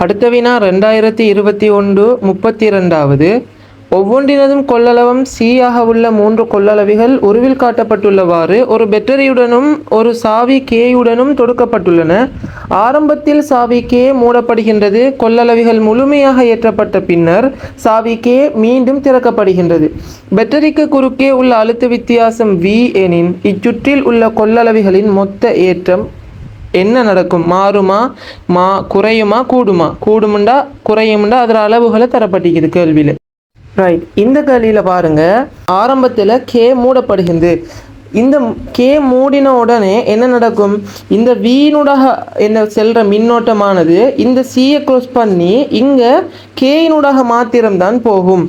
அடுத்த வினா ரெண்டாயிரத்தி இருபத்தி ஒன்று முப்பத்தி ரெண்டாவது ஒவ்வொன்றினதும் கொள்ளளவம் சீயாக உள்ள மூன்று கொள்ளளவிகள் உருவில் காட்டப்பட்டுள்ளவாறு ஒரு பெட்டரியுடனும் ஒரு சாவி கேயுடனும் தொடுக்கப்பட்டுள்ளன. ஆரம்பத்தில் சாவி கே மூடப்படுகின்றது கொள்ளளவிகள் முழுமையாக ஏற்றப்பட்ட பின்னர் சாவி கே மீண்டும் திறக்கப்படுகின்றது. பெட்டரிக்கு குறுக்கே உள்ள அழுத்த வித்தியாசம் வி எனின் இச்சுற்றில் உள்ள கொள்ளளவிகளின் மொத்த ஏற்றம் என்ன நடக்கும்? மாறுமா? மா குறையுமா? கூடுமா? கூடுமுண்டா? குறையுமுண்டா? அதில் அளவுகளை தரப்பட்டிக்குது கேள்வியில். ரைட் இந்த கேள்வியில் பாருங்க. ஆரம்பத்தில் கே மூடப்படுகிறது இந்த கே மூடின உடனே என்ன நடக்கும்? இந்த வீணுடாக என்ன செல்ற மின்னோட்டமானது இந்த சியை க்ளோஸ் பண்ணி இங்கே கேயினூடாக மாத்திரம்தான் போகும்.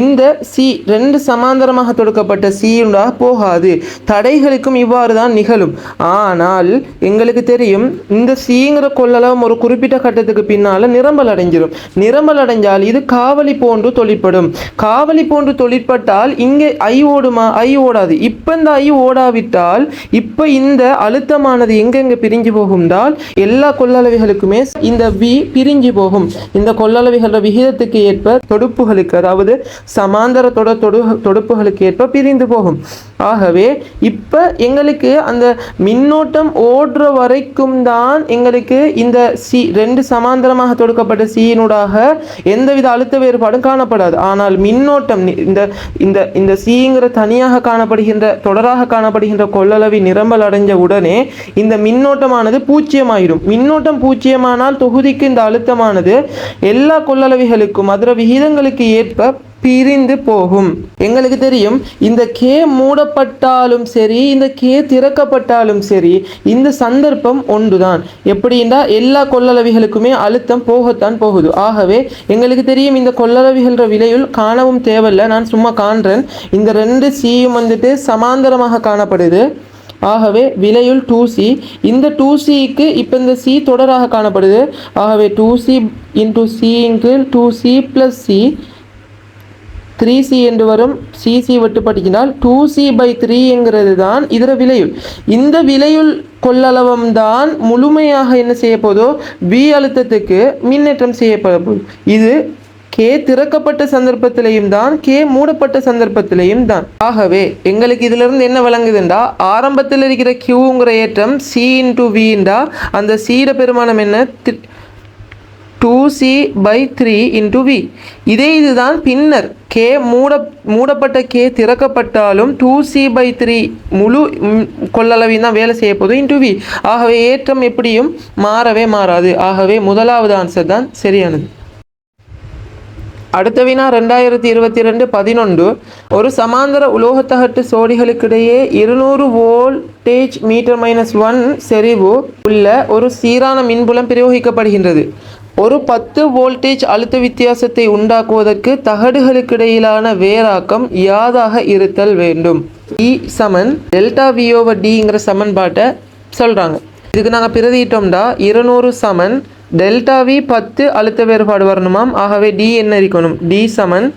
இந்த சி ரெண்டு சமாந்தரமாக தொடுக்கப்பட்ட சியினூடாக போகாது. தடைகளுக்கும் இவ்வாறு தான் நிகழும். ஆனால் எங்களுக்கு தெரியும் இந்த சிங்கிற கொள்ளளவும் ஒரு குறிப்பிட்ட கட்டத்துக்கு பின்னால் நிரம்பல் அடைஞ்சிடும் நிரம்பல் அடைஞ்சால் இது காவலி போன்று தொழிற்படும். காவலி போன்று தொழிற்பட்டால் இங்கே ஐ ஓடுமா? ஐ ஓடாது. இப்போ இந்த ஐ ஓ போடாவிட்டால் இப்போ இந்த அழுத்தமானது எங்கெங்க பிரிஞ்சு போகும்டால் எல்லா கொள்ளளவைகளுக்குமே இந்த வி பிரிஞ்சு போகும். இந்த கொள்ளளவைகளோட விகிதத்துக்கு ஏற்ப தொடுப்புகளுக்கு அதாவது சமாந்தர தொட தொடு தொடுப்புகளுக்கு ஏற்ப பிரிந்து போகும். ஆகவே இப்போ எங்களுக்கு அந்த மின்னோட்டம் ஓடுற வரைக்கும் தான் எங்களுக்கு இந்த சி ரெண்டு சமாந்தரமாக தொடுக்கப்பட்ட சீனூடாக எந்தவித அழுத்த வேறுபாடும் காணப்படாது. ஆனால் மின்னோட்டம் இந்த இந்த இந்த சீங்கிற தனியாக காணப்படுகின்ற தொடராக காணப்படுகின்ற கொள்ளளவி நிரம்பல் அடைஞ்ச உடனே இந்த மின்னோட்டமானது பூச்சியமாயிடும் மின்னோட்டம் பூச்சியமானால் தொகுதிக்கு இந்த அழுத்தமானது எல்லா கொள்ளளவிகளுக்கும் அதர விகிதங்களுக்கு ஏற்ப பிரிந்து போகும். எங்களுக்கு தெரியும் இந்த கே மூடப்பட்டாலும் சரி இந்த கே திறக்கப்பட்டாலும் சரி இந்த சந்தர்ப்பம் ஒன்றுதான். எப்படின்னா எல்லா கொள்ளளவிகளுக்குமே அழுத்தம் போகத்தான் போகுது. ஆகவே எங்களுக்கு தெரியும் இந்த கொள்ளளவிகள விலையுள் காணவும் தேவையில்லை. நான் சும்மா காண்றேன். இந்த ரெண்டு சியும் வந்துட்டு சமாந்தரமாக காணப்படுது. ஆகவே விலையுள் டூ சி இந்த டூ சிக்கு இப்போ இந்த சி தொடராக காணப்படுது. ஆகவே two C into C இன்கிள் two C plus C three C என்று வரும். சிசி வெட்டுப்பட்டுச்சினால் டூ சி பை த்ரீங்கிறது தான் இதர விலையுள் இந்த விலையுள் கொள்ளளவம் தான் முழுமையாக என்ன செய்ய போதோ வி அழுத்தத்துக்கு மின்னேற்றம் செய்யப்பட இது கே திறக்கப்பட்ட சந்தர்ப்பத்திலையும் தான் கே மூடப்பட்ட சந்தர்ப்பத்திலையும் தான். ஆகவே எங்களுக்கு இதுல இருந்து என்ன விளங்குதுண்டா? ஆரம்பத்தில் இருக்கிற கியூங்கிற ஏற்றம் சி இன்டு விண்டா அந்த சீர பெருமானம் என்ன? Two C by three into V இதே இதுதான் பின்னர் கே மூட மூடப்பட்ட கே திறக்கப்பட்டாலும் டூ சி பை த்ரீ முழு கொள்ளளவில் தான் வேலை செய்ய போதும் இன்டு வி ஆகவே ஏற்றம் எப்படியும் மாறவே மாறாது. ஆகவே முதலாவது ஆன்சர் தான் சரியானது. அடுத்த வினா ரெண்டாயிரத்தி இருபத்தி ரெண்டு பதினொன்று. ஒரு சமாந்தர உலோகத்தகட்டு சோடிகளுக்கிடையே இருநூறு வோல்டேஜ் மீட்டர் மைனஸ் ஒன் செறிவு உள்ள ஒரு சீரான மின்புலம் பிரயோகிக்கப்படுகின்றது. ஒரு பத்து வோல்டேஜ் அழுத்த வித்தியாசத்தை உண்டாக்குவதற்கு தகடுகளுக்கிடையிலான வேராக்கம் யாதாக இருத்தல் வேண்டும்? இ சமன் டெல்டா வியோவ டிங்கிற சமன்பாட்டை சொல்கிறாங்க இதுக்கு நாங்கள் பிரதியிட்டோம்டா இருநூறு சமன் டெல்டா வி பத்து அழுத்த வேறுபாடு வரணுமாம். ஆகவே டி என்ன இருக்கணும்? டி சமன்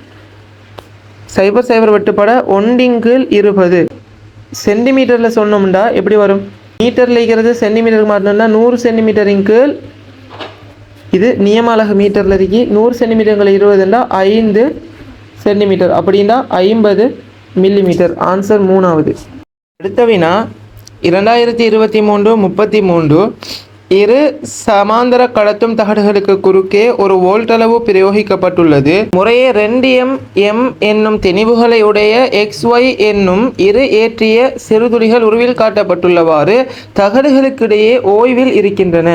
சைபர் சைபர் வெட்டுப்பட ஒண்டிங்கில் இருபது. சென்டிமீட்டரில் சொன்னோம்டா எப்படி வரும்? மீட்டரில் இருக்கிறது சென்டிமீட்டருக்கு மாட்டோம்னா நூறு சென்டிமீட்டரின் கீழ் இது நியம அலகு மீட்டரில் இருக்கி. நூறு சென்டிமீட்டர்கள் இருபதுண்டா ஐந்து சென்டிமீட்டர். அப்படின்னா ஐம்பது மில்லிமீட்டர். ஆன்சர் மூணாவது. அடுத்த வினா இரண்டாயிரத்தி இருபத்தி மூன்று முப்பத்தி மூன்று. இரு சமாந்தர கடத்தும் தகடுகளுக்கு குறுக்கே ஒரு வோல்ட் அளவு பிரயோகிக்கப்பட்டுள்ளது. முறையே ரெண்டு எம் எம் என்னும் திணிவுகளை உடைய எக்ஸ் ஒய் என்னும் இரு ஏற்றிய சிறுதுளிகள் உருவில் காட்டப்பட்டுள்ளவாறு தகடுகளுக்கிடையே ஓய்வில் இருக்கின்றன.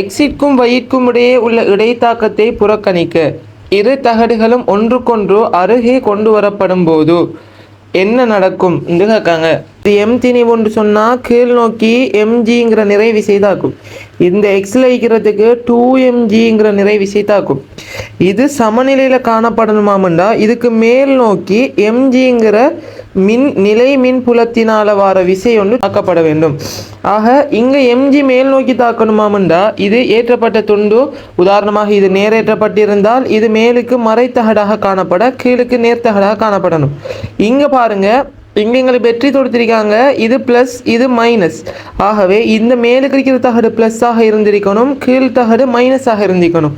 எக்ஸிற்கும் வயிற்கும் இடையே உள்ள இடைத்தாக்கத்தை புறக்கணிக்க இரு தகடுகளும் ஒன்றுக்கொன்று அருகே கொண்டு வரப்படும் போது என்ன நடக்கும்? என்று கேட்காங்க. இது எம் திணி ஒன்று சொன்னால் கீழ் நோக்கி எம்ஜிங்கிற நிறை விசை தாக்கும் இந்த எக்ஸில் இருக்கிறதுக்கு டூ எம்ஜிங்கிற நிறை விசை தாக்கும் இது சமநிலையில் காணப்படணுமாமண்டா? இதுக்கு மேல் நோக்கி எம்ஜிங்கிற மின் நிலை மின் புலத்தினால வர விசை ஒன்று தாக்கப்பட வேண்டும். ஆக இங்கே எம்ஜி மேல் நோக்கி தாக்கணுமாமண்டா? இது ஏற்றப்பட்ட துண்டு. உதாரணமாக இது நேரேற்றப்பட்டிருந்தால் இது மேலுக்கு மறைத்தகடாக காணப்பட கீழுக்கு நேர்த்தகடாக காணப்படணும். இங்கே பாருங்க இங்கே எங்களுக்கு வெற்றி தொடுத்திருக்காங்க. இது ப்ளஸ் இது மைனஸ் ஆகவே இந்த மேலுக்கு இருக்கிற தகடு ப்ளஸ்ஸாக இருந்திருக்கணும். கீழ் தகடு மைனஸாக இருந்திருக்கணும்.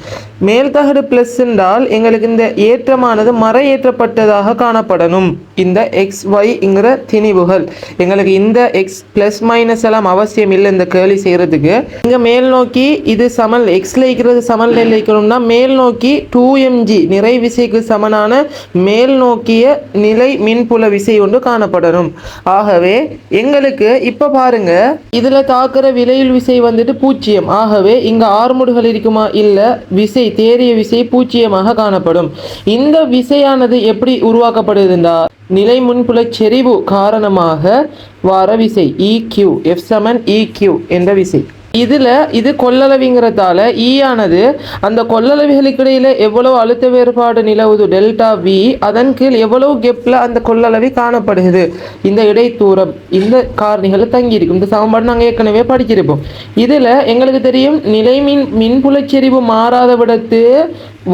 மேல் தகடு ப்ளஸ் என்றால் எங்களுக்கு இந்த ஏற்றமானது மர ஏற்றப்பட்டதாக காணப்படணும். இந்த எக்ஸ் ஒய்ங்கிற திணிவுகள். எங்களுக்கு இந்த எக்ஸ் ப்ளஸ் மைனஸ் எல்லாம் அவசியம் இல்லை இந்த கேள்வி செய்கிறதுக்கு இங்கே மேல் நோக்கி இது சமல் எக்ஸில் இருக்கிறது சமல் இருக்கணும்னா மேல் நோக்கி டூ எம்ஜி நிறை விசைக்கு சமனான மேல் நோக்கிய நிலை மின்புல விசை ஒன்று காணப்படணும். ஆகவே எங்களுக்கு இப்போ பாருங்க இதில் தாக்குற விலையில் விசை வந்துட்டு பூஜ்ஜியம் ஆகவே இங்கே ஆறுமுடுகள் இருக்குமா? இல்லை. விசை தேறிய விசை பூஜ்ஜியமாக காணப்படும். இந்த விசையானது எப்படி உருவாக்கப்படுதுண்டா? நிலை முன்புலச் செறிவு காரணமாக வர விசை இக்யூ எஃப் சமன் இக்யூ என்ற விசை. இதில் இது கொள்ளளவிங்கிறதால ஈயானது ஆனது அந்த கொள்ளளவிகளுக்கு இடையில் எவ்வளவு அழுத்த வேறுபாடு நிலவுது டெல்டா வி அதன் கீழ் எவ்வளவு கெப்பில் அந்த கொள்ளளவி காணப்படுகிறது. இந்த இடைத்தூரம் இந்த காரணிகள் தங்கியிருக்கும். இந்த சமன்பாடு நாங்கள் ஏற்கனவே படிச்சிருப்போம். இதில் எங்களுக்கு தெரியும் நிலைமின் மின்புலச்செறிவு மாறாத விடத்து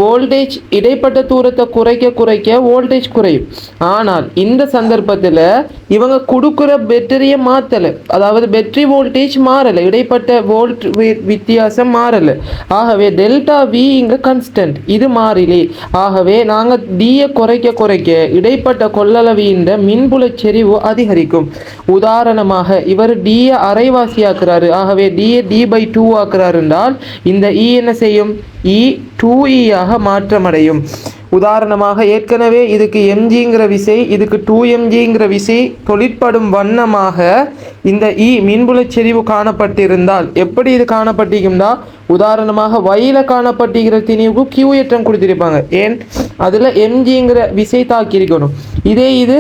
வோல்டேஜ் இடைப்பட்ட தூரத்தை குறைக்க குறைக்க வோல்டேஜ் குறையும். ஆனால் இந்த சந்தர்ப்பத்தில் இவங்க கொடுக்குற பேட்டரியை மாற்றலை அதாவது பேட்டரி வோல்டேஜ் மாறலை. இடைப்பட்ட வோல்ட் வித்தியாசம் மாறலை. ஆகவே டெல்டா வி இங்கே கன்ஸ்டன்ட் இது மாறிலே. ஆகவே நாங்கள் டியை குறைக்க குறைக்க இடைப்பட்ட கொள்ளளவியின் மின்புல செறிவு அதிகரிக்கும். உதாரணமாக இவர் டியை அரைவாசியாக்குறாரு. ஆகவே டியை டி பை டூ ஆக்குறாரு என்றால் இந்த இ என்ன செய்யும்? இ டூ ஆக மாற்றமடையும். உதாரணமாக ஏற்கனவே இதுக்கு எம்ஜிங்கிற விசை இதுக்கு டூ எம்ஜிங்கிற விசை தொழிற்படும் வண்ணமாக இந்த இ மின்புலச் செறிவு காணப்பட்டிருந்தால் எப்படி இது காணப்பட்டிருக்கும்னா உதாரணமாக வயில காணப்பட்டிருக்கிற திணிவுக்கு கியூ ஏற்றம் கொடுத்திருப்பாங்க. ஏன்? அதில் எம்ஜிங்கிற விசை தாக்கியிருக்கணும். இதே இது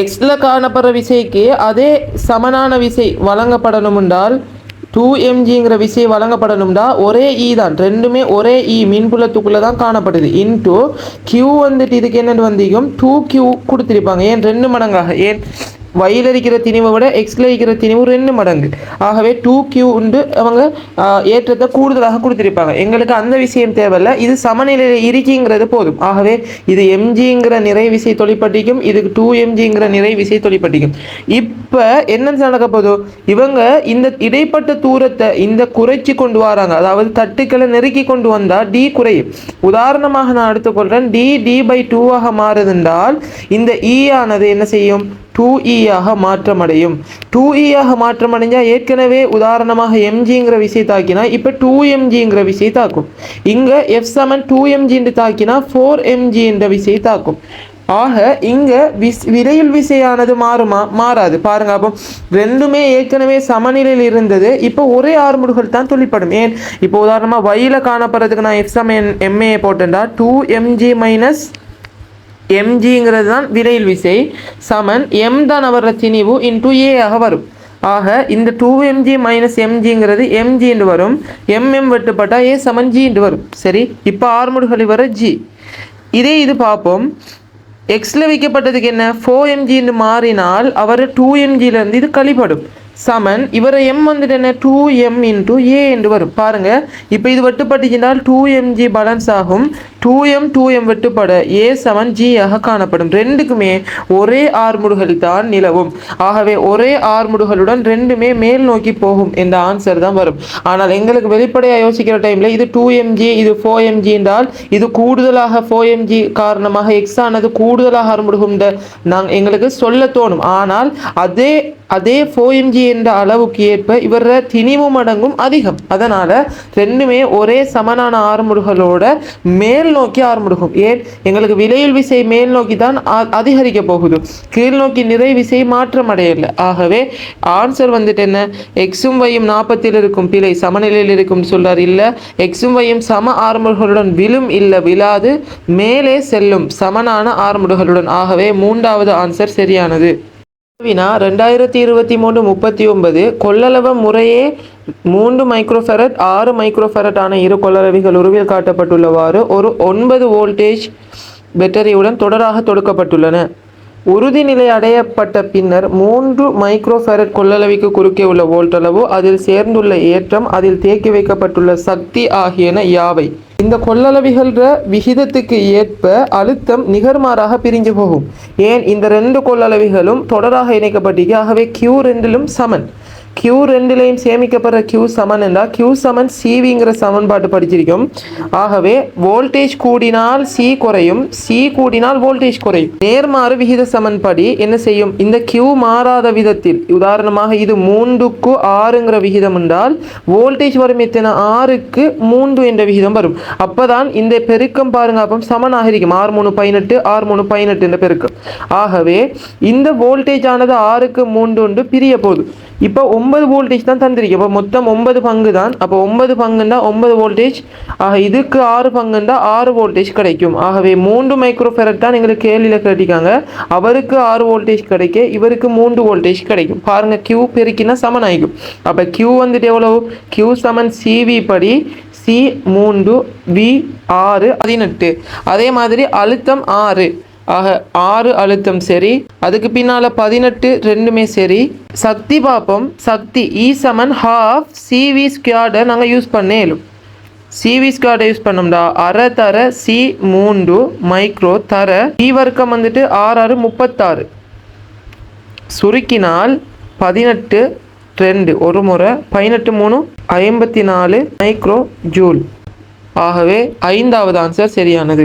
எக்ஸில் காணப்படுற விசைக்கு அதே சமனான விசை வழங்கப்படணும் என்றால் டூ எம்ஜிங்கிற விசை வழங்கப்படணும்டா. ஒரே இ தான். ரெண்டுமே ஒரே e. இ மின்புலத்துக்குள்ளே தான் காணப்படுது. இன்ட்டு கியூ வந்துட்டு இதுக்கு என்னென்னு வந்திக்கும் டூ கியூ கொடுத்துருப்பாங்க. ஏன்? ரெண்டு மடங்காக. ஏன்? வயில இருக்கிற திணிவை விட எக்ஸில் இருக்கிற திணிவு ரெண்டு மடங்கு. ஆகவே டூ கியூ உண்டு. அவங்க ஏற்றத்தை கூடுதலாக கொடுத்துருப்பாங்க. எங்களுக்கு அந்த விஷயம் தேவையில்ல. இது சமநிலையில் இருக்கிங்கிறது போதும். ஆகவே இது எம்ஜிங்கிற நிறை விசை தொழிற்பட்டிக்கும் இதுக்கு டூ எம்ஜிங்கிற நிறை விசை தொழிற்பட்டிக்கும். இப்போ என்ன நடக்க போதோ இவங்க இந்த இடைப்பட்ட தூரத்தை இந்த குறைச்சி கொண்டு வராங்க. அதாவது தட்டுக்களை நெருக்கி கொண்டு வந்தால் டி குறையும். உதாரணமாக நான் எடுத்துக்கொள்கிறேன் டி டி பை டூவாக மாறுதுன்றால் இந்த இ ஆனது என்ன செய்யும்? டூ ஆக மாற்றமடையும். டூ ஆக மாற்றமடைஞ்சால் ஏற்கனவே உதாரணமாக எம்ஜிங்கிற விசை தாக்கினா இப்போ டூ எம்ஜிங்கிற விசை தாக்கும். இங்கே எஃப் செவன் டூ எம்ஜின்னு தாக்கினா ஃபோர் எம்ஜி என்ற விசை தாக்கும். ஆக இங்கே விஸ் விரையில் விசையானது மாறுமா மாறாது. பாருங்க அப்போ ரெண்டுமே ஏற்கனவே சமநிலையில் இருந்தது. இப்போ ஒரே ஆறுமுடுகள் தான் தொழிற்படும் ஏன்? இப்போ உதாரணமாக வயில காணப்படுறதுக்கு நான் எஃப் சமன் எம்ஏ போட்டேன்டா. டூ எம்ஜி மைனஸ் எம்ஜிங்கிறது தான் விரையில் விசை. சமன் எம் தான் அவர திணிவு இன்டூ ஏ ஆக வரும். ஆக இந்த டூ எம்ஜி மைனஸ் எம்ஜிங்கிறது எம்ஜி என்று வரும். எம்எம் வெட்டுப்பட்டால் ஏ சமன் என்று வரும். சரி இப்போ ஆறுமுடுகள் வர ஜி இதே இது பார்ப்போம் எக்ஸில் வைக்கப்பட்டதுக்கு என்ன? ஃபோர் எம்ஜின்னு மாறினால் அவர் டூ எம்ஜிலேருந்து இது கழிப்படும். சமன் இவரை எம் வந்துட்டு என்ன? டூ எம் இன்டூ ஏ என்று வரும். பாருங்கள் இப்போ இது வெட்டுப்பட்டுச்சுன்னால் டூ எம்ஜி பேலன்ஸ் ஆகும். டூ எம் டூ எம் வெட்டுப்பட ஏ செவன் ஜி ஆக காணப்படும். ரெண்டுக்குமே ஒரே ஆர்முடுகள் தான் நிலவும். ஆகவே ஒரே ஆர்முடுகளுடன் ரெண்டுமே மேல் நோக்கி போகும் என்ற ஆன்சர் தான் வரும். ஆனால் எங்களுக்கு வெளிப்படையாக யோசிக்கிற டைமில் இது டூ எம்ஜி இது ஃபோர் எம்ஜி என்றால் இது கூடுதலாக ஃபோர் எம்ஜி காரணமாக எக்ஸ் ஆனது கூடுதலாக ஆர்முடுகும் நாங்கள் எங்களுக்கு சொல்ல தோணும். ஆனால் அதே அதே ஃபோஎம்ஜி என்ற அளவுக்கு ஏற்ப இவர திணிவு மடங்கும் அதிகம். அதனால் ரெண்டுமே ஒரே சமனான ஆறுமுடுகளோட மேல் நோக்கி ஆறுமுடுகும். ஏன்? எங்களுக்கு விலையில் விசை மேல் நோக்கி தான் அ- அதிகரிக்க போகுது. கீழ் நோக்கி நிறை விசை மாற்றம் அடையல. ஆகவே ஆன்சர் வந்துட்டு என்ன? எக்ஸும் வையும் நாற்பத்தில் இருக்கும் பிழை சமநிலையில் இருக்கும் சொல்றார். இல்லை எக்ஸும் வையும் சம ஆரம்புகளுடன் விழும் இல்லை விழாது. மேலே செல்லும் சமனான ஆரம்புகளுடன் ஆகவே மூன்றாவது ஆன்சர் சரியானது. வினா ரெண்டாயிரத்தி இருபத்தி மூணு முப்பத்தி ஒன்பது கொள்ளளவு முறையே மூன்று மைக்ரோஃபெரட் ஆறு மைக்ரோஃபெரட்டான இரு கொள்ளளவிகள் உருவில் காட்டப்பட்டுள்ளவாறு ஒரு ஒன்பது வோல்டேஜ் பேட்டரியுடன் தொடராக தொடுக்கப்பட்டுள்ளன. உறுதிநிலை அடையப்பட்ட பின்னர் மூன்று மைக்ரோஃபெரட் கொள்ளளவிக்கு குறுக்கே உள்ள வோல்ட் அளவு அதில் சேர்ந்துள்ள ஏற்றம் அதில் தேக்கி வைக்கப்பட்டுள்ள சக்தி ஆகியன யாவை? இந்த கொள்ளளவிகள விகிதத்துக்கு ஏற்ப அழுத்தம் நிகர்மாறாக பிரிஞ்சு போகும். ஏன் இந்த ரெண்டு கொள்ளளவிகளும் தொடராக இணைக்கப்பட்டிருக்கு. ஆகவே கியூ ரெண்டிலும் சமன். கியூ ரெண்டுலேயும் சேமிக்கப்படுற கியூ சமன் என்றால் கியூ சமன் சிவிங்கிற சமன்பாட்டு படிச்சிருக்கோம். ஆகவே வோல்டேஜ் கூடினால் சி குறையும். சி கூடினால் வோல்டேஜ் குறையும். நேர்மாறு விகித சமன்படி என்ன செய்யும்? இந்த கியூ மாறாத விதத்தில் உதாரணமாக இது மூன்றுக்கு ஆறுங்கிற விகிதம் என்றால் வோல்டேஜ் வரும் எத்தனை? ஆறுக்கு மூன்று என்ற விகிதம் வரும். அப்போதான் இந்த பெருக்கம் பாருங்க அப்போ சமனாக இருக்கும். ஆறு மூணு பதினெட்டு ஆறு மூணு பதினெட்டு என்ற பெருக்கம். ஆகவே இந்த வோல்டேஜ் ஆனது ஆறுக்கு மூன்று ஒன்று பிரிய போகுது. இப்போ ஒன்பது வோல்டேஜ் தான் தந்திருக்கு. இப்போ மொத்தம் ஒன்பது பங்கு தான். அப்போ ஒன்பது பங்குன்னா ஒன்பது வோல்டேஜ் ஆக இதுக்கு ஆறு பங்குன்னா ஆறு வோல்டேஜ் கிடைக்கும். ஆகவே மூன்று மைக்ரோஃபெரட் தான் எங்களுக்கு கேள்வியில் கேட்டிருக்காங்க. அவருக்கு ஆறு வோல்டேஜ் கிடைக்க இவருக்கு மூன்று வோல்டேஜ் கிடைக்கும். பாருங்க கியூ பெருக்கினா சமன் ஆகிக்கும் அப்போ கியூ வந்துட்டு எவ்வளவு? கியூ சமன் சிவி படி சி மூன்று வி ஆறு பதினெட்டு. அதே மாதிரி அழுத்தம் ஆறு. ஆக ஆறு அழுத்தம் சரி அதுக்கு பின்னால் பதினெட்டு ரெண்டுமே சரி சக்தி பார்ப்போம் சக்தி இ சமன் ஹாஃப் சிவி ஸ்கொயர்டை நாங்கள் யூஸ் பண்ணேலும் சிவி ஸ்கொயர்டை யூஸ் பண்ணோம்டா. அரை தர சி மூன்று மைக்ரோ தர. இ வர்க்கம் வந்துட்டு ஆறு ஆறு முப்பத்தாறு. சுருக்கினால் பதினெட்டு ரெண்டு ஒரு முறை. பதினெட்டு மூணு ஐம்பத்தி நாலு மைக்ரோ ஜூல் ஆகவே ஐந்தாவது ஆன்சர் சரியானது.